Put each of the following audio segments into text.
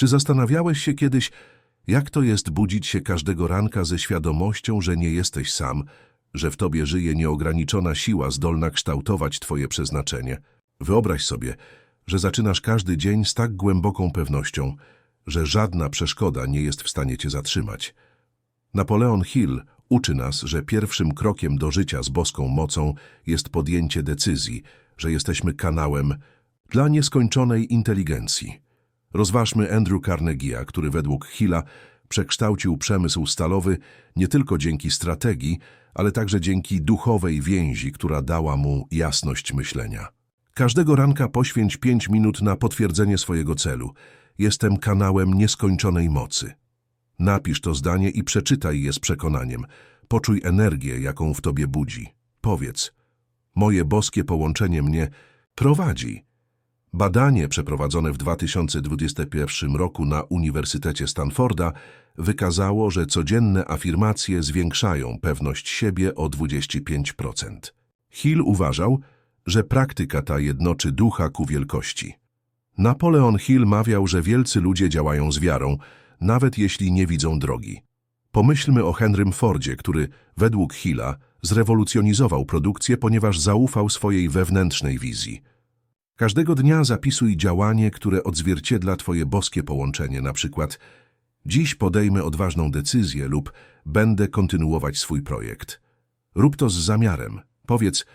Czy zastanawiałeś się kiedyś, jak to jest budzić się każdego ranka ze świadomością, że nie jesteś sam, że w tobie żyje nieograniczona siła zdolna kształtować twoje przeznaczenie? Wyobraź sobie, że zaczynasz każdy dzień z tak głęboką pewnością, że żadna przeszkoda nie jest w stanie cię zatrzymać. Napoleon Hill uczy nas, że pierwszym krokiem do życia z boską mocą jest podjęcie decyzji, że jesteśmy kanałem dla nieskończonej inteligencji. Rozważmy Andrew Carnegie'a, który według Hilla przekształcił przemysł stalowy nie tylko dzięki strategii, ale także dzięki duchowej więzi, która dała mu jasność myślenia. Każdego ranka poświęć pięć minut na potwierdzenie swojego celu. Jestem kanałem nieskończonej mocy. Napisz to zdanie i przeczytaj je z przekonaniem. Poczuj energię, jaką w tobie budzi. Powiedz, moje boskie połączenie mnie prowadzi. Badanie przeprowadzone w 2021 roku na Uniwersytecie Stanforda wykazało, że codzienne afirmacje zwiększają pewność siebie o 25%. Hill uważał, że praktyka ta jednoczy ducha ku wielkości. Napoleon Hill mawiał, że wielcy ludzie działają z wiarą, nawet jeśli nie widzą drogi. Pomyślmy o Henrym Fordzie, który według Hilla zrewolucjonizował produkcję, ponieważ zaufał swojej wewnętrznej wizji. Każdego dnia zapisuj działanie, które odzwierciedla Twoje boskie połączenie, na przykład dziś podejmę odważną decyzję lub będę kontynuować swój projekt. Rób to z zamiarem. Powiedz,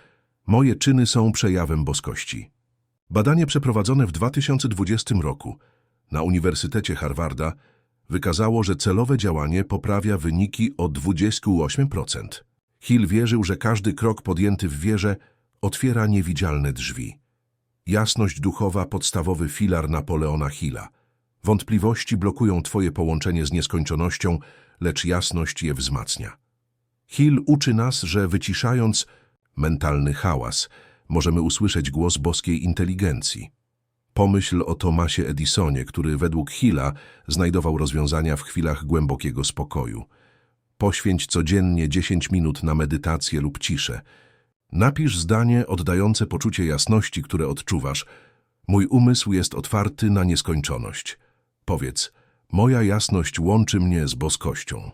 moje czyny są przejawem boskości. Badanie przeprowadzone w 2020 roku na Uniwersytecie Harvarda wykazało, że celowe działanie poprawia wyniki o 28%. Hill wierzył, że każdy krok podjęty w wierze otwiera niewidzialne drzwi. Jasność duchowa podstawowy filar Napoleona Hilla. Wątpliwości blokują Twoje połączenie z nieskończonością, lecz jasność je wzmacnia. Hill uczy nas, że wyciszając mentalny hałas, możemy usłyszeć głos boskiej inteligencji. Pomyśl o Thomasie Edisonie, który według Hilla znajdował rozwiązania w chwilach głębokiego spokoju. Poświęć codziennie 10 minut na medytację lub ciszę. Napisz zdanie oddające poczucie jasności, które odczuwasz. Mój umysł jest otwarty na nieskończoność. Powiedz, moja jasność łączy mnie z boskością.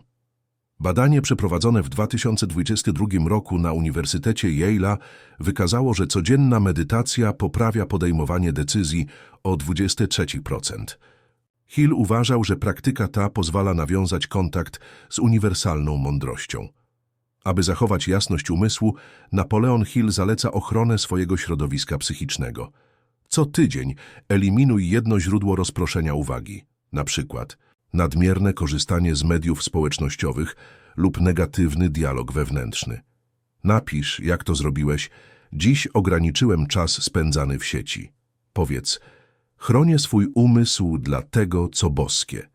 Badanie przeprowadzone w 2022 roku na Uniwersytecie Yale'a wykazało, że codzienna medytacja poprawia podejmowanie decyzji o 23%. Hill uważał, że praktyka ta pozwala nawiązać kontakt z uniwersalną mądrością. Aby zachować jasność umysłu, Napoleon Hill zaleca ochronę swojego środowiska psychicznego. Co tydzień eliminuj jedno źródło rozproszenia uwagi, na przykład nadmierne korzystanie z mediów społecznościowych lub negatywny dialog wewnętrzny. Napisz, jak to zrobiłeś. Dziś ograniczyłem czas spędzany w sieci. Powiedz, chronię swój umysł dla tego, co boskie.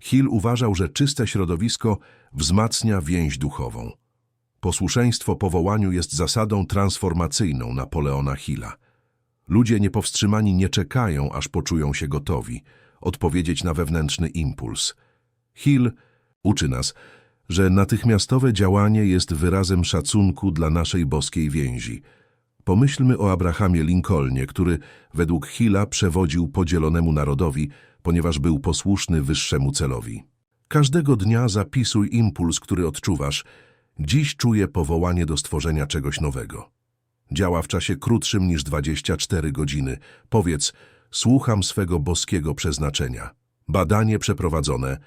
Hill uważał, że czyste środowisko wzmacnia więź duchową. Posłuszeństwo powołaniu jest zasadą transformacyjną Napoleona Hilla. Ludzie niepowstrzymani nie czekają, aż poczują się gotowi, odpowiedzieć na wewnętrzny impuls. Hill uczy nas, że natychmiastowe działanie jest wyrazem szacunku dla naszej boskiej więzi. Pomyślmy o Abrahamie Lincolnie, który według Hilla przewodził podzielonemu narodowi, ponieważ był posłuszny wyższemu celowi. Każdego dnia zapisuj impuls, który odczuwasz. Dziś czuję powołanie do stworzenia czegoś nowego. Działa w czasie krótszym niż 24 godziny. Powiedz, słucham swego boskiego przeznaczenia. Badanie przeprowadzone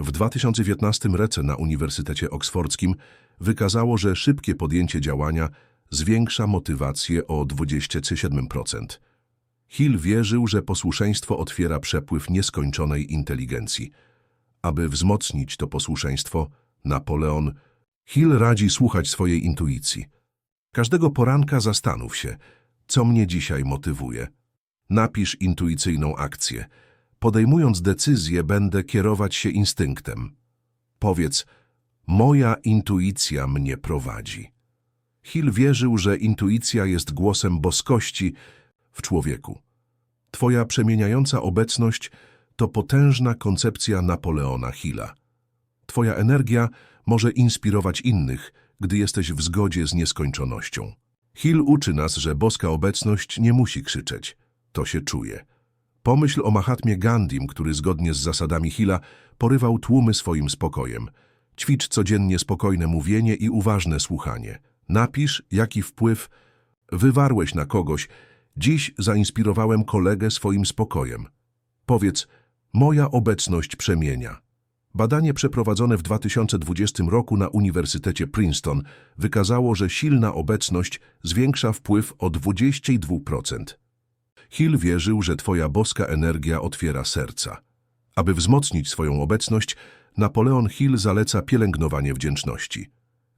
w 2019 rece na Uniwersytecie Oksfordzkim wykazało, że szybkie podjęcie działania zwiększa motywację o 27%. Hill wierzył, że posłuszeństwo otwiera przepływ nieskończonej inteligencji. Aby wzmocnić to posłuszeństwo, Napoleon Hill radzi słuchać swojej intuicji. Każdego poranka zastanów się, co mnie dzisiaj motywuje. Napisz intuicyjną akcję. Podejmując decyzję, będę kierować się instynktem. Powiedz, moja intuicja mnie prowadzi. Hill wierzył, że intuicja jest głosem boskości w człowieku. Twoja przemieniająca obecność to potężna koncepcja Napoleona Hilla. Twoja energia może inspirować innych, gdy jesteś w zgodzie z nieskończonością. Hill uczy nas, że boska obecność nie musi krzyczeć. To się czuje. Pomyśl o Mahatmie Gandhim, który zgodnie z zasadami Hilla porywał tłumy swoim spokojem. Ćwicz codziennie spokojne mówienie i uważne słuchanie. Napisz, jaki wpływ wywarłeś na kogoś. Dziś zainspirowałem kolegę swoim spokojem. Powiedz, moja obecność przemienia. Badanie przeprowadzone w 2020 roku na Uniwersytecie Princeton wykazało, że silna obecność zwiększa wpływ o 22%. Hill wierzył, że twoja boska energia otwiera serca. Aby wzmocnić swoją obecność, Napoleon Hill zaleca pielęgnowanie wdzięczności.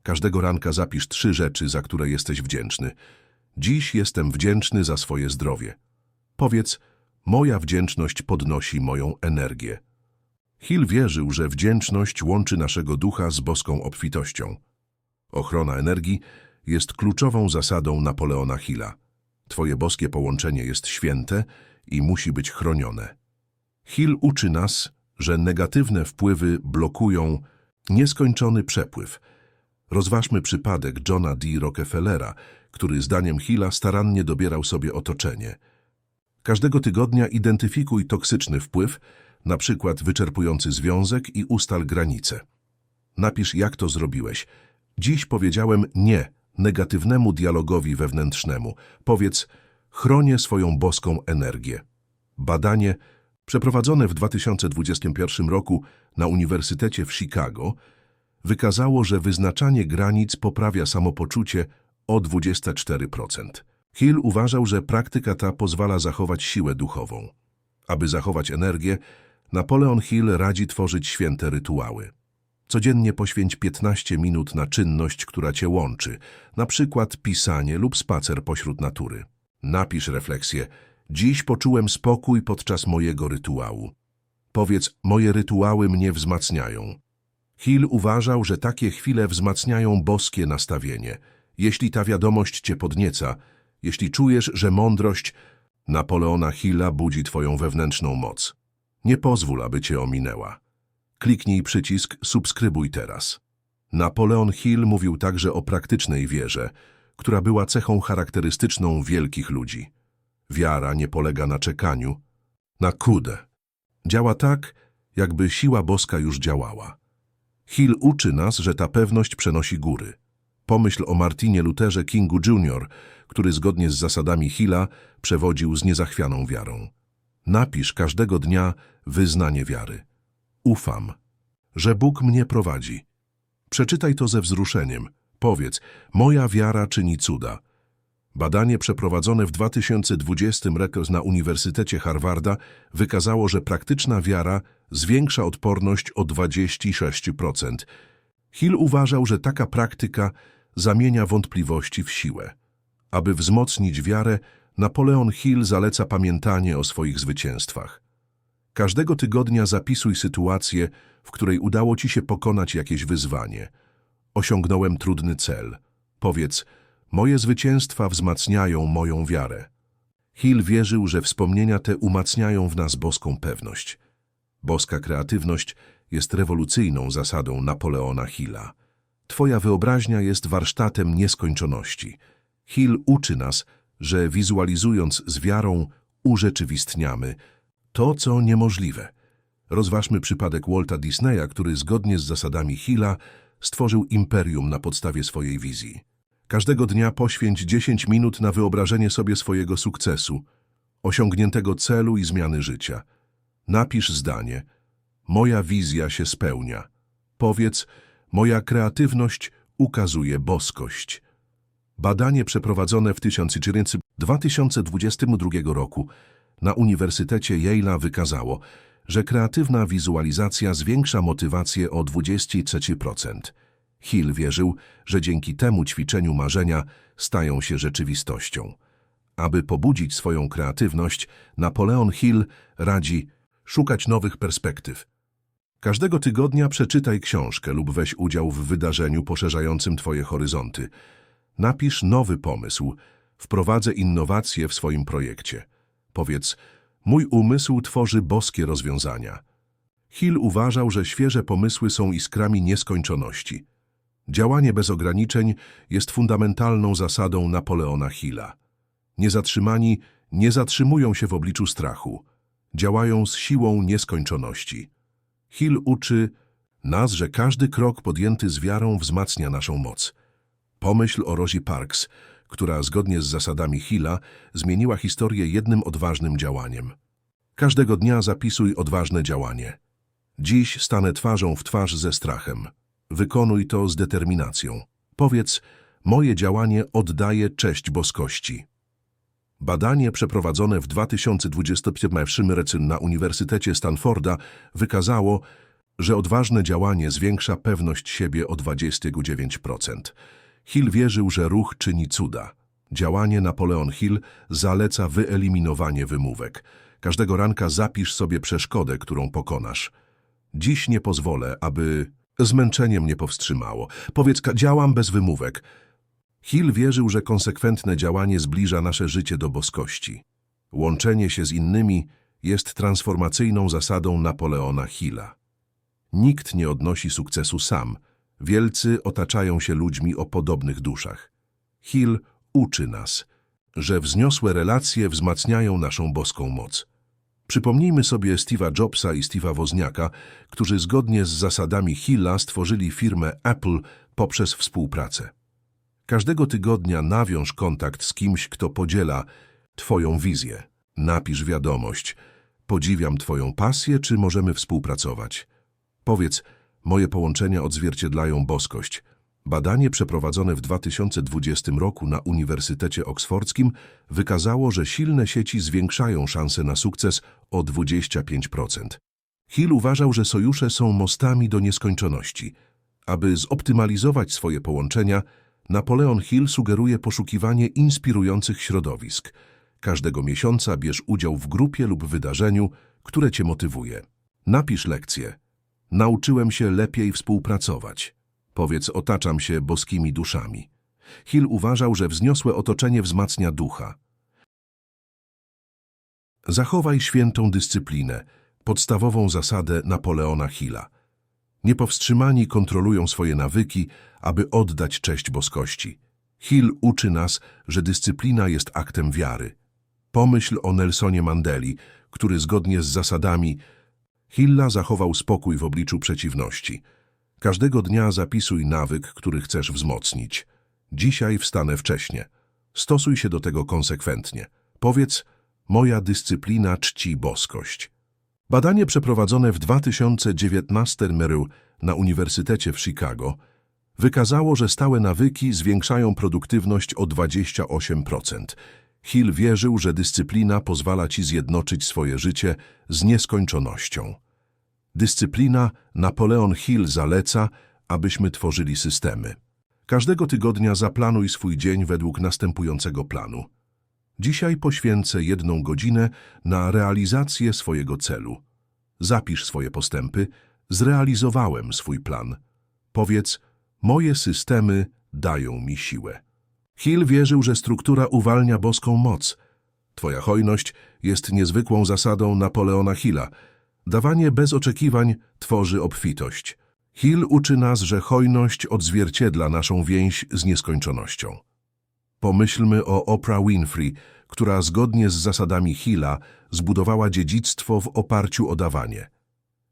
Każdego ranka zapisz trzy rzeczy, za które jesteś wdzięczny. Dziś jestem wdzięczny za swoje zdrowie. Powiedz, moja wdzięczność podnosi moją energię. Hill wierzył, że wdzięczność łączy naszego ducha z boską obfitością. Ochrona energii jest kluczową zasadą Napoleona Hilla. Twoje boskie połączenie jest święte i musi być chronione. Hill uczy nas, że negatywne wpływy blokują nieskończony przepływ. Rozważmy przypadek Johna D. Rockefellera, który zdaniem Hilla starannie dobierał sobie otoczenie. Każdego tygodnia identyfikuj toksyczny wpływ, na przykład wyczerpujący związek i ustal granice. Napisz, jak to zrobiłeś. Dziś powiedziałem nie negatywnemu dialogowi wewnętrznemu. Powiedz, chronię swoją boską energię. Badanie przeprowadzone w 2021 roku na Uniwersytecie w Chicago wykazało, że wyznaczanie granic poprawia samopoczucie o 24%. Hill uważał, że praktyka ta pozwala zachować siłę duchową. Aby zachować energię, Napoleon Hill radzi tworzyć święte rytuały. Codziennie poświęć 15 minut na czynność, która cię łączy, na przykład pisanie lub spacer pośród natury. Napisz refleksję. Dziś poczułem spokój podczas mojego rytuału. Powiedz, moje rytuały mnie wzmacniają. Hill uważał, że takie chwile wzmacniają boskie nastawienie. Jeśli ta wiadomość cię podnieca, jeśli czujesz, że mądrość Napoleona Hilla budzi twoją wewnętrzną moc, nie pozwól, aby cię ominęła. Kliknij przycisk Subskrybuj teraz. Napoleon Hill mówił także o praktycznej wierze, która była cechą charakterystyczną wielkich ludzi. Wiara nie polega na czekaniu, na kudę. Działa tak, jakby siła boska już działała. Hill uczy nas, że ta pewność przenosi góry. Pomyśl o Martinie Lutherze Kingu Jr., który zgodnie z zasadami Hilla przewodził z niezachwianą wiarą. Napisz każdego dnia wyznanie wiary. Ufam, że Bóg mnie prowadzi. Przeczytaj to ze wzruszeniem. Powiedz, moja wiara czyni cuda. Badanie przeprowadzone w 2020 roku na Uniwersytecie Harvarda wykazało, że praktyczna wiara zwiększa odporność o 26%. Hill uważał, że taka praktyka zamienia wątpliwości w siłę. Aby wzmocnić wiarę, Napoleon Hill zaleca pamiętanie o swoich zwycięstwach. Każdego tygodnia zapisuj sytuację, w której udało ci się pokonać jakieś wyzwanie. Osiągnąłem trudny cel. Powiedz, moje zwycięstwa wzmacniają moją wiarę. Hill wierzył, że wspomnienia te umacniają w nas boską pewność. Boska kreatywność jest rewolucyjną zasadą Napoleona Hilla. Twoja wyobraźnia jest warsztatem nieskończoności. Hill uczy nas, że wizualizując z wiarą urzeczywistniamy to, co niemożliwe. Rozważmy przypadek Walta Disneya, który zgodnie z zasadami Hilla stworzył imperium na podstawie swojej wizji. Każdego dnia poświęć 10 minut na wyobrażenie sobie swojego sukcesu, osiągniętego celu i zmiany życia. Napisz zdanie. Moja wizja się spełnia. Powiedz, moja kreatywność ukazuje boskość. Badanie przeprowadzone w 2022 roku na Uniwersytecie Yale'a wykazało, że kreatywna wizualizacja zwiększa motywację o 23%. Hill wierzył, że dzięki temu ćwiczeniu marzenia stają się rzeczywistością. Aby pobudzić swoją kreatywność, Napoleon Hill radzi szukać nowych perspektyw. Każdego tygodnia przeczytaj książkę lub weź udział w wydarzeniu poszerzającym Twoje horyzonty. Napisz nowy pomysł, wprowadzę innowacje w swoim projekcie. Powiedz, mój umysł tworzy boskie rozwiązania. Hill uważał, że świeże pomysły są iskrami nieskończoności. Działanie bez ograniczeń jest fundamentalną zasadą Napoleona Hilla. Niezatrzymani nie zatrzymują się w obliczu strachu. działają z siłą nieskończoności. Hill uczy nas, że każdy krok podjęty z wiarą wzmacnia naszą moc. Pomyśl o Rosie Parks, która zgodnie z zasadami Hilla zmieniła historię jednym odważnym działaniem. Każdego dnia zapisuj odważne działanie. Dziś stanę twarzą w twarz ze strachem. Wykonuj to z determinacją. Powiedz, moje działanie oddaje cześć boskości. Badanie przeprowadzone w 2021 roku na Uniwersytecie Stanforda wykazało, że odważne działanie zwiększa pewność siebie o 29%. Hill wierzył, że ruch czyni cuda. Działanie Napoleon Hill zaleca wyeliminowanie wymówek. Każdego ranka zapisz sobie przeszkodę, którą pokonasz. Dziś nie pozwolę, aby zmęczenie mnie powstrzymało. Powiedz, działam bez wymówek. Hill wierzył, że konsekwentne działanie zbliża nasze życie do boskości. Łączenie się z innymi jest transformacyjną zasadą Napoleona Hilla. Nikt nie odnosi sukcesu sam. Wielcy otaczają się ludźmi o podobnych duszach. Hill uczy nas, że wzniosłe relacje wzmacniają naszą boską moc. Przypomnijmy sobie Steve'a Jobsa i Steve'a Wozniaka, którzy zgodnie z zasadami Hilla stworzyli firmę Apple poprzez współpracę. Każdego tygodnia nawiąż kontakt z kimś, kto podziela Twoją wizję. Napisz wiadomość. Podziwiam Twoją pasję, czy możemy współpracować? Powiedz, moje połączenia odzwierciedlają boskość. Badanie przeprowadzone w 2020 roku na Uniwersytecie Oksfordzkim wykazało, że silne sieci zwiększają szanse na sukces o 25%. Hill uważał, że sojusze są mostami do nieskończoności. Aby zoptymalizować swoje połączenia, Napoleon Hill sugeruje poszukiwanie inspirujących środowisk. Każdego miesiąca bierz udział w grupie lub wydarzeniu, które Cię motywuje. Napisz lekcję. Nauczyłem się lepiej współpracować. Powiedz, otaczam się boskimi duszami. Hill uważał, że wzniosłe otoczenie wzmacnia ducha. Zachowaj świętą dyscyplinę, podstawową zasadę Napoleona Hilla. Niepowstrzymani kontrolują swoje nawyki, aby oddać cześć boskości. Hill uczy nas, że dyscyplina jest aktem wiary. Pomyśl o Nelsonie Mandeli, który zgodnie z zasadami Hilla zachował spokój w obliczu przeciwności. Każdego dnia zapisuj nawyk, który chcesz wzmocnić. Dzisiaj wstanę wcześnie. Stosuj się do tego konsekwentnie. Powiedz, moja dyscyplina czci boskość. Badanie przeprowadzone w 2019 roku na Uniwersytecie w Chicago wykazało, że stałe nawyki zwiększają produktywność o 28%. Hill wierzył, że dyscyplina pozwala ci zjednoczyć swoje życie z nieskończonością. Dyscyplina Napoleon Hill zaleca, abyśmy tworzyli systemy. Każdego tygodnia zaplanuj swój dzień według następującego planu. Dzisiaj poświęcę jedną godzinę na realizację swojego celu. Zapisz swoje postępy. Zrealizowałem swój plan. Powiedz, moje systemy dają mi siłę. Hill wierzył, że struktura uwalnia boską moc. Twoja hojność jest niezwykłą zasadą Napoleona Hilla. Dawanie bez oczekiwań tworzy obfitość. Hill uczy nas, że hojność odzwierciedla naszą więź z nieskończonością. Pomyślmy o Oprah Winfrey, która zgodnie z zasadami Hilla zbudowała dziedzictwo w oparciu o dawanie.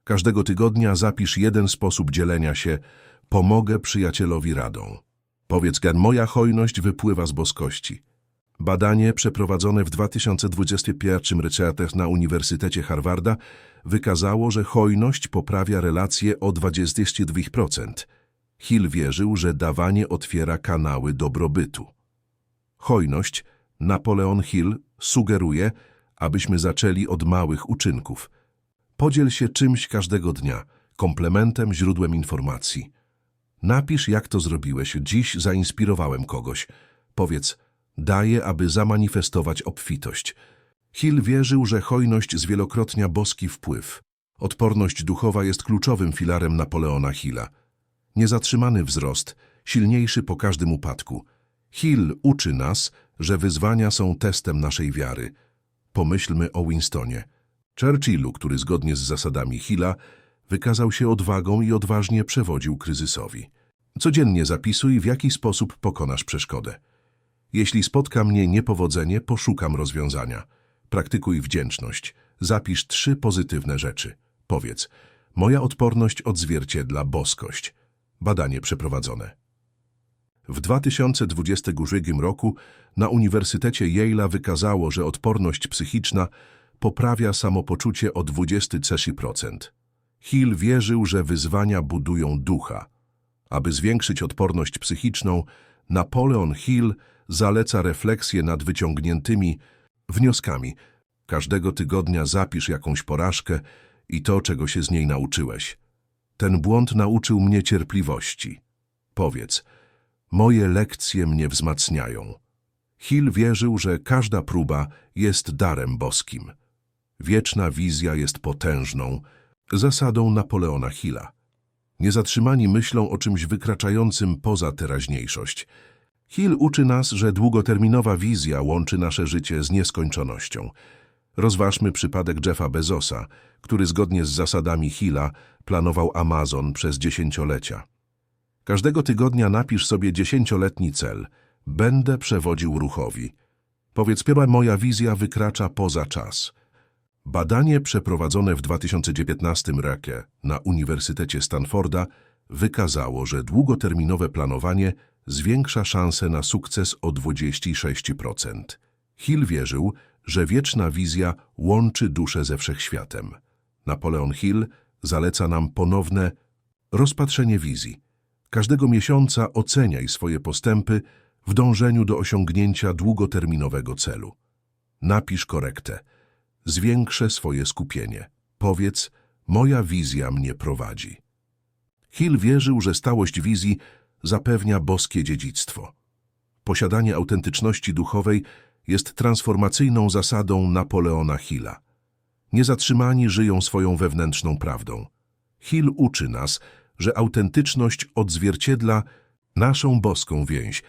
Każdego tygodnia zapisz jeden sposób dzielenia się, pomogę przyjacielowi radą. Powiedz, Gan, moja hojność wypływa z boskości. Badanie przeprowadzone w 2021 roku na Uniwersytecie Harvarda wykazało, że hojność poprawia relacje o 22%. Hill wierzył, że dawanie otwiera kanały dobrobytu. Hojność Napoleon Hill sugeruje, abyśmy zaczęli od małych uczynków. Podziel się czymś każdego dnia, komplementem, źródłem informacji. Napisz, jak to zrobiłeś. Dziś zainspirowałem kogoś. Powiedz, daję, aby zamanifestować obfitość. Hill wierzył, że hojność zwielokrotnia boski wpływ. Odporność duchowa jest kluczowym filarem Napoleona Hilla. Niezatrzymany wzrost, silniejszy po każdym upadku. Hill uczy nas, że wyzwania są testem naszej wiary. Pomyślmy o Winstonie. Churchillu, który zgodnie z zasadami Hilla wykazał się odwagą i odważnie przewodził kryzysowi. Codziennie zapisuj, w jaki sposób pokonasz przeszkodę. Jeśli spotka mnie niepowodzenie, poszukam rozwiązania. Praktykuj wdzięczność. zapisz trzy pozytywne rzeczy. Powiedz, moja odporność odzwierciedla boskość. Badanie przeprowadzone. W 2022 roku na Uniwersytecie Yale'a wykazało, że odporność psychiczna poprawia samopoczucie o 23%. Hill wierzył, że wyzwania budują ducha. Aby zwiększyć odporność psychiczną, Napoleon Hill zaleca refleksję nad wyciągniętymi wnioskami. Każdego tygodnia zapisz jakąś porażkę i to, czego się z niej nauczyłeś. Ten błąd nauczył mnie cierpliwości. Powiedz, moje lekcje mnie wzmacniają. Hill wierzył, że każda próba jest darem boskim. Wieczna wizja jest potężną, zasadą Napoleona Hilla. Niezatrzymani myślą o czymś wykraczającym poza teraźniejszość. Hill uczy nas, że długoterminowa wizja łączy nasze życie z nieskończonością. Rozważmy przypadek Jeffa Bezosa, który zgodnie z zasadami Hilla planował Amazon przez dziesięciolecia. Każdego tygodnia napisz sobie dziesięcioletni cel. Będę przewodził ruchowi. Powiedz, pierwsza moja wizja wykracza poza czas. Badanie przeprowadzone w 2019 roku na Uniwersytecie Stanforda wykazało, że długoterminowe planowanie zwiększa szanse na sukces o 26%. Hill wierzył, że wieczna wizja łączy duszę ze wszechświatem. Napoleon Hill zaleca nam ponowne rozpatrzenie wizji. Każdego miesiąca oceniaj swoje postępy w dążeniu do osiągnięcia długoterminowego celu. Napisz korektę. Zwiększę swoje skupienie. Powiedz, moja wizja mnie prowadzi. Hill wierzył, że stałość wizji zapewnia boskie dziedzictwo. Posiadanie autentyczności duchowej jest transformacyjną zasadą Napoleona Hilla. Niezatrzymani żyją swoją wewnętrzną prawdą. Hill uczy nas, że autentyczność odzwierciedla naszą boską więź.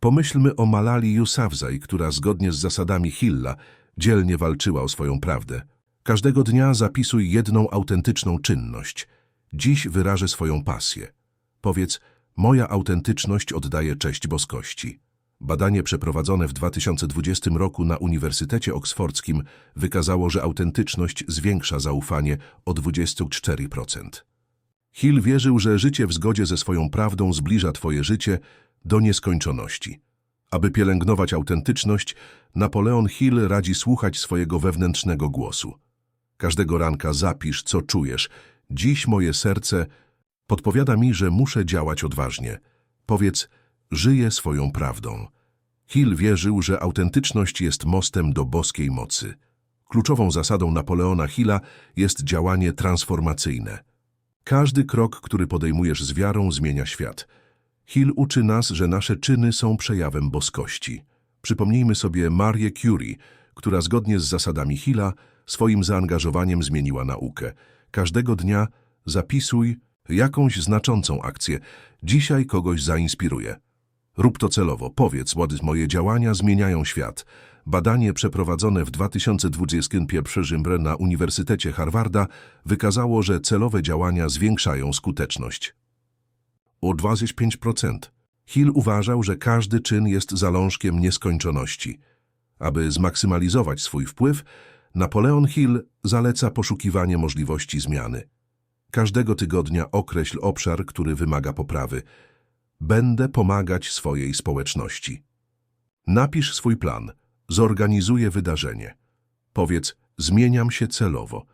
Pomyślmy o Malali Yousafzai, która zgodnie z zasadami Hilla dzielnie walczyła o swoją prawdę. Każdego dnia zapisuj jedną autentyczną czynność. Dziś wyrażę swoją pasję. Powiedz, moja autentyczność oddaje cześć boskości. Badanie przeprowadzone w 2020 roku na Uniwersytecie Oksfordzkim wykazało, że autentyczność zwiększa zaufanie o 24%. Hill wierzył, że życie w zgodzie ze swoją prawdą zbliża Twoje życie do nieskończoności. Aby pielęgnować autentyczność, Napoleon Hill radzi słuchać swojego wewnętrznego głosu. Każdego ranka zapisz, co czujesz. Dziś moje serce podpowiada mi, że muszę działać odważnie. Powiedz, żyję swoją prawdą. Hill wierzył, że autentyczność jest mostem do boskiej mocy. Kluczową zasadą Napoleona Hilla jest działanie transformacyjne. Każdy krok, który podejmujesz z wiarą, zmienia świat. Hill uczy nas, że nasze czyny są przejawem boskości. Przypomnijmy sobie Marię Curie, która zgodnie z zasadami Hilla swoim zaangażowaniem zmieniła naukę. Każdego dnia zapisuj jakąś znaczącą akcję. Dzisiaj kogoś zainspiruje. Rób to celowo. Powiedz, moje działania zmieniają świat. Badanie przeprowadzone w 2021 na Uniwersytecie Harvarda wykazało, że celowe działania zwiększają skuteczność. O 25%. Hill uważał, że każdy czyn jest zalążkiem nieskończoności. Aby zmaksymalizować swój wpływ, Napoleon Hill zaleca poszukiwanie możliwości zmiany. Każdego tygodnia określ obszar, który wymaga poprawy. Będę pomagać swojej społeczności. Napisz swój plan. Zorganizuję wydarzenie. Powiedz, zmieniam się celowo.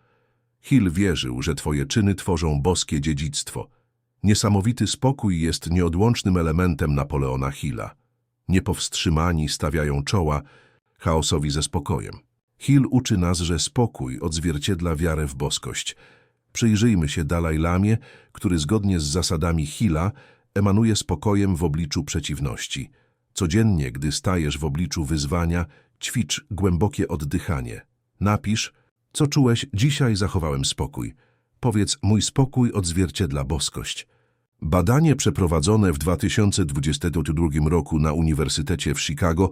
Hill wierzył, że twoje czyny tworzą boskie dziedzictwo. Niesamowity spokój jest nieodłącznym elementem Napoleona Hilla. Niepowstrzymani stawiają czoła chaosowi ze spokojem. Hill uczy nas, że spokój odzwierciedla wiarę w boskość. Przyjrzyjmy się Dalaj Lamie, który zgodnie z zasadami Hilla emanuje spokojem w obliczu przeciwności. Codziennie, gdy stajesz w obliczu wyzwania, ćwicz głębokie oddychanie. Napisz, co czułeś, dzisiaj zachowałem spokój. Powiedz, mój spokój odzwierciedla boskość. Badanie przeprowadzone w 2022 roku na Uniwersytecie w Chicago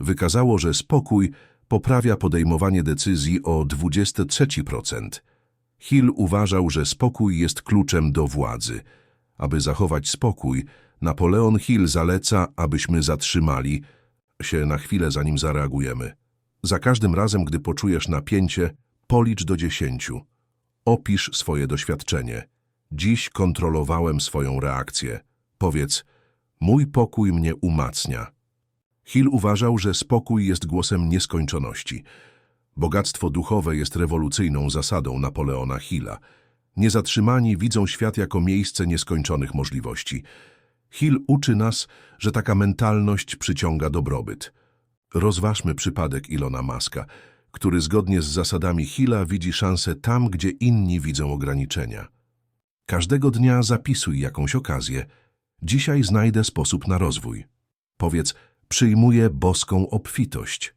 wykazało, że spokój poprawia podejmowanie decyzji o 23%. Hill uważał, że spokój jest kluczem do władzy. Aby zachować spokój, Napoleon Hill zaleca, abyśmy zatrzymali się na chwilę, zanim zareagujemy. Za każdym razem, gdy poczujesz napięcie, Policz do dziesięciu. Opisz swoje doświadczenie. Dziś kontrolowałem swoją reakcję. Powiedz, mój pokój mnie umacnia. Hill uważał, że spokój jest głosem nieskończoności. Bogactwo duchowe jest rewolucyjną zasadą Napoleona Hilla. Niezatrzymani widzą świat jako miejsce nieskończonych możliwości. Hill uczy nas, że taka mentalność przyciąga dobrobyt. Rozważmy przypadek Ilona Maska, który zgodnie z zasadami Hilla widzi szansę tam, gdzie inni widzą ograniczenia. Każdego dnia zapisuj jakąś okazję. Dzisiaj znajdę sposób na rozwój. Powiedz, przyjmuję boską obfitość.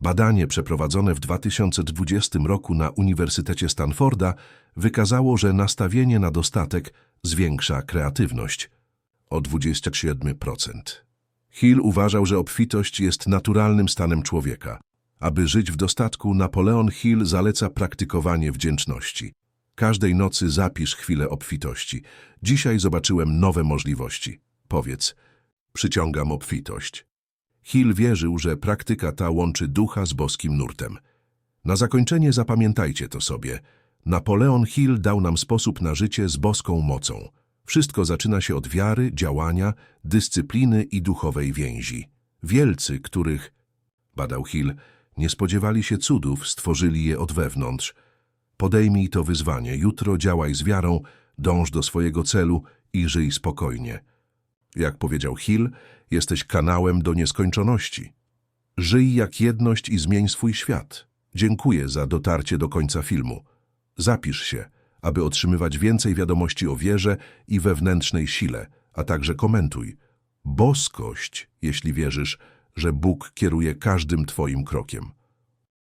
Badanie przeprowadzone w 2020 roku na Uniwersytecie Stanforda wykazało, że nastawienie na dostatek zwiększa kreatywność o 27%. Hill uważał, że obfitość jest naturalnym stanem człowieka. Aby żyć w dostatku, Napoleon Hill zaleca praktykowanie wdzięczności. Każdej nocy zapisz chwilę obfitości. Dzisiaj zobaczyłem nowe możliwości. Powiedz, przyciągam obfitość. Hill wierzył, że praktyka ta łączy ducha z boskim nurtem. Na zakończenie zapamiętajcie to sobie. Napoleon Hill dał nam sposób na życie z boską mocą. Wszystko zaczyna się od wiary, działania, dyscypliny i duchowej więzi. Wielcy, których, badał Hill, nie spodziewali się cudów, stworzyli je od wewnątrz. Podejmij to wyzwanie, jutro działaj z wiarą, dąż do swojego celu i żyj spokojnie. Jak powiedział Hill, jesteś kanałem do nieskończoności. Żyj jak jedność i zmień swój świat. Dziękuję za dotarcie do końca filmu. Zapisz się, aby otrzymywać więcej wiadomości o wierze i wewnętrznej sile, a także komentuj. Boskość, jeśli wierzysz, że Bóg kieruje każdym Twoim krokiem.